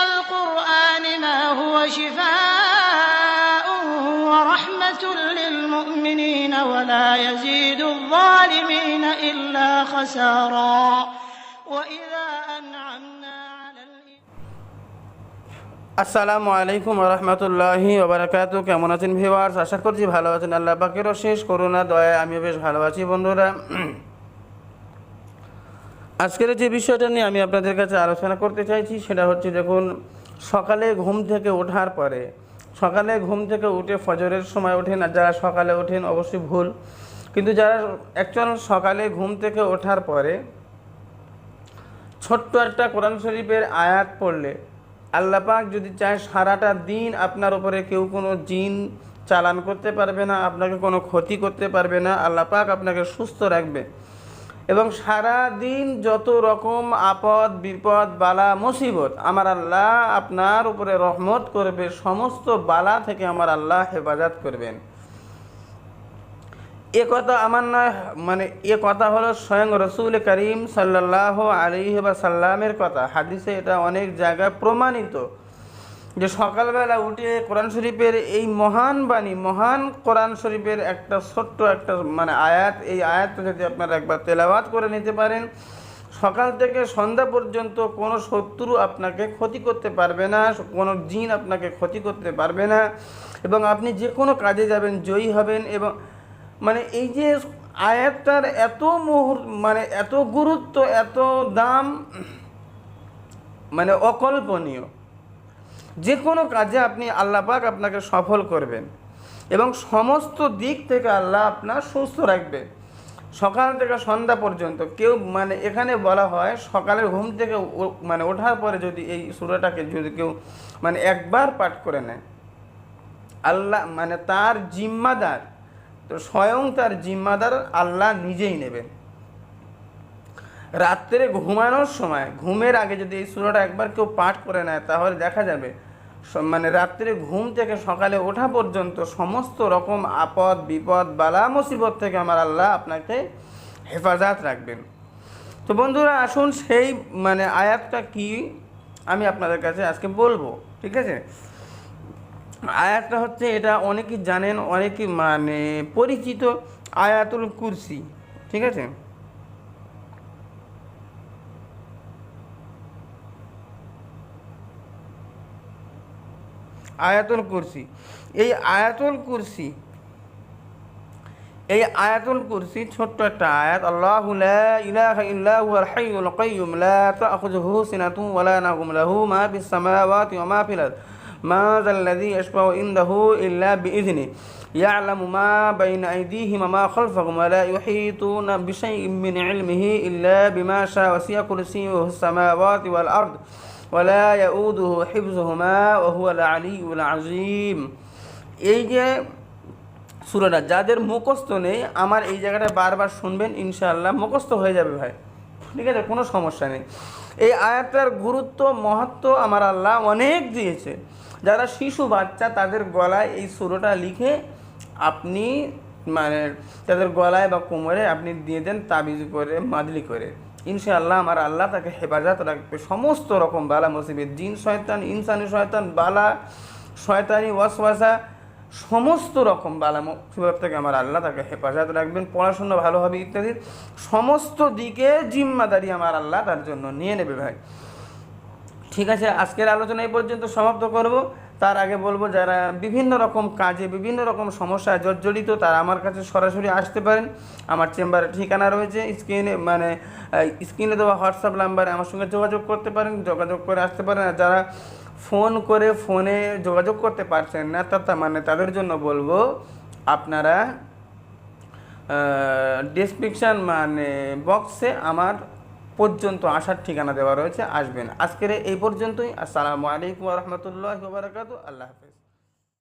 القرآن ما هو شفاء ورحمة للمؤمنين ولا يزيد الظالمين إلا خسارا وإذا أنعمنا على الإنسان আসসালামু আলাইকুম রহমতুল্লাহি ওবরাকাতু কেমন আছেন ভিওয়ার্স আশা করছি ভালো আছেন আল্লাহ পাকেরও শেষ করোনা দয়া আমিও বেশ ভালো আছি বন্ধুরা আজকের যে বিষয়টা নিয়ে আমি আপনাদের কাছে আলোচনা করতে চাইছি, সেটা হচ্ছে দেখুন, সকালে ঘুম থেকে ওঠার পরে, সকালে ঘুম থেকে উঠে ফজরের সময় ওঠেন, আর যারা সকালে ওঠেন অবশ্যই ভুল। কিন্তু যারা অ্যাকচুয়াল সকালে ঘুম থেকে ওঠার পরে, ছোট্ট একটা কোরআন শরীফের আয়াত পড়লে, আল্লাহ পাক যদি চায় সারাটা দিন আপনার উপরে কেউ কোনো জিন চালান করতে পারবে না, আপনাকে কোনো ক্ষতি করতে পারবে না, আল্লাহ পাক আপনাকে সুস্থ রাখবে। এবং সারা দিন যত রকম আপদ, বিপদ, বালা, মুসিবত আমার আল্লাহ আপনার উপরে রহমত করবে, সমস্ত বালা থেকে আমার আল্লাহ হেফাজত করবেন। এ কথা আমার নয় মানে এ কথা হলো স্বয়ং রসুল করিম সাল্লাহ আলী বা সাল্লামের কথা। হাদিসে এটা অনেক জায়গায় প্রমাণিত। যে সকালবেলা উঠে কোরআন শরীফের এই মহান বাণী, মহান কোরআন শরীফের একটা ছোট্ট একটা মানে আয়াত, এই আয়াতটা যদি আপনারা একবার তেলাওয়াত করে নিতে পারেন, সকাল থেকে সন্ধ্যা পর্যন্ত কোনো শত্রু আপনাকে ক্ষতি করতে পারবে না, কোনো জিন আপনাকে ক্ষতি করতে পারবে না এবং আপনি যে কোনো কাজে যাবেন, জয়ী হবেন এবং মানে এই যে আয়াতটার এত মুহূর মানে এত গুরুত্ব, এত দাম মানে অকল্পনীয়। যে কোনো কাজে আপনি আল্লাহ পাক আপনাকে সফল করবেন এবং সমস্ত দিক থেকে আল্লাহ আপনার সুস্থ রাখবে। সকাল থেকে সন্ধ্যা পর্যন্ত কেউ মানে এখানে বলা হয় সকালের ঘুম থেকে মানে ওঠার পরে যদি এই সুরাটাকে যদি কেউ মানে একবার পাঠ করে নেয়, আল্লাহ মানে তার জিম্মাদার, তো স্বয়ং তার জিম্মাদার আল্লাহ নিজেই নেবেন। রাত্রে ঘুমানোর সময়, ঘুমের আগে যদি এই সুরাটা একবার কেউ পাঠ করে নেয়, তাহলে দেখা যাবে মানে রাত্রে ঘুম থেকে সকালে ওঠা পর্যন্ত সমস্ত রকম আপদ, বিপদ, বালা, মুসিবত থেকে আমার আল্লাহ আপনাকে হেফাজত রাখবেন। তো বন্ধুরা, আসুন সেই মানে আয়াতটা কি আমি আপনাদের কাছে আজকে বলব, ঠিক আছে? আয়াতটা হচ্ছে, এটা অনেকেই জানেন, অনেকেই মানে পরিচিত আয়াতুল কুরসি, ঠিক আছে? আয়াতুল কুরসি এই আয়াতুল কুরসি এই আয়াতুল কুরসি ছোট্ট একটা আয়াত আল্লাহ ইলাহা ইল্লাহু আল হাইয়ুল কাইয়ুম লা তাখুযুহু সিনাতুন ওয়া লা নাওম লাহু মা ফিস সামাওয়াতি ওয়া মা ফিল আরদ মা যাল্লাযী ইয়াশফাউ ইনদাহু ইল্লা বিইযনিহি يعلم ما بين أيديهم وما خلفهم ولا يحيطون بشيء من علمه إلا بما شاء وسع كرسيه السماوات والأرض ওয়ালা ইয়াউদুহু হিফজুহুমা ওয়া হুয়াল আলিউল আজিম এই যে সুরাটা, যাদের মুখস্ত নেই, আমার এই জায়গাটা বারবার শুনবেন, ইনশাআল্লাহ মুখস্ত হয়ে যাবে ভাই। ঠিক আছে, কোনো সমস্যা নেই। এই আয়াতটার গুরুত্ব, মহত্ব আমার আল্লাহ অনেক দিয়েছে। যারা শিশু বাচ্চা, তাদের গলায় এই সুরোটা লিখে আপনি মানে তাদের গলায় বা কোমরে আপনি দিয়ে দেন তাবিজ করে, মাদলি করে। ইনশাআল্লাহ আমার আল্লাহ তাকে হেফাজত রাখবে। সমস্ত রকম বালা মুসিবত, জিন শয়তান, ইনসানি শয়তান, বালা শয়তানি, ওয়াসওয়াসা, সমস্ত রকম বালা মুসিবত থেকে আমার আল্লাহ তাকে হেফাজত রাখবেন, পড়াশোনা ভালো হবে ইত্যাদি। সমস্ত দিকে জিম্মাদারি আমার আল্লাহ তার জন্য নিয়ে নেবে ভাই। ঠিক আছে, আজকের আলোচনা এই পর্যন্ত সমাপ্ত করব। তার আগে বলব, যারা বিভিন্ন রকম কাজে, বিভিন্ন রকম সমস্যায় জর্জরিত, তারা আমার কাছে সরাসরি আসতে পারেন। আমার চেম্বারের ঠিকানা রয়েছে, স্ক্রিনে মানে স্ক্রিনে দেওয়া হোয়াটসঅ্যাপ নাম্বারে আমার সঙ্গে যোগাযোগ করতে পারেন, যোগাযোগ করে আসতে পারেন। আর যারা ফোন করে ফোনে যোগাযোগ করতে পারছেন না, তা মানে তাদের জন্য বলব, আপনারা ডিসক্রিপশান মানে বক্সে আমার পর্যন্ত আসার ঠিকানা দেওয়া রয়েছে, আসবেন। আজকের এই পর্যন্তই। আসসালামু আলাইকুম রহমতুল্লাহ বারকাত আল্লাহ হাফেজ।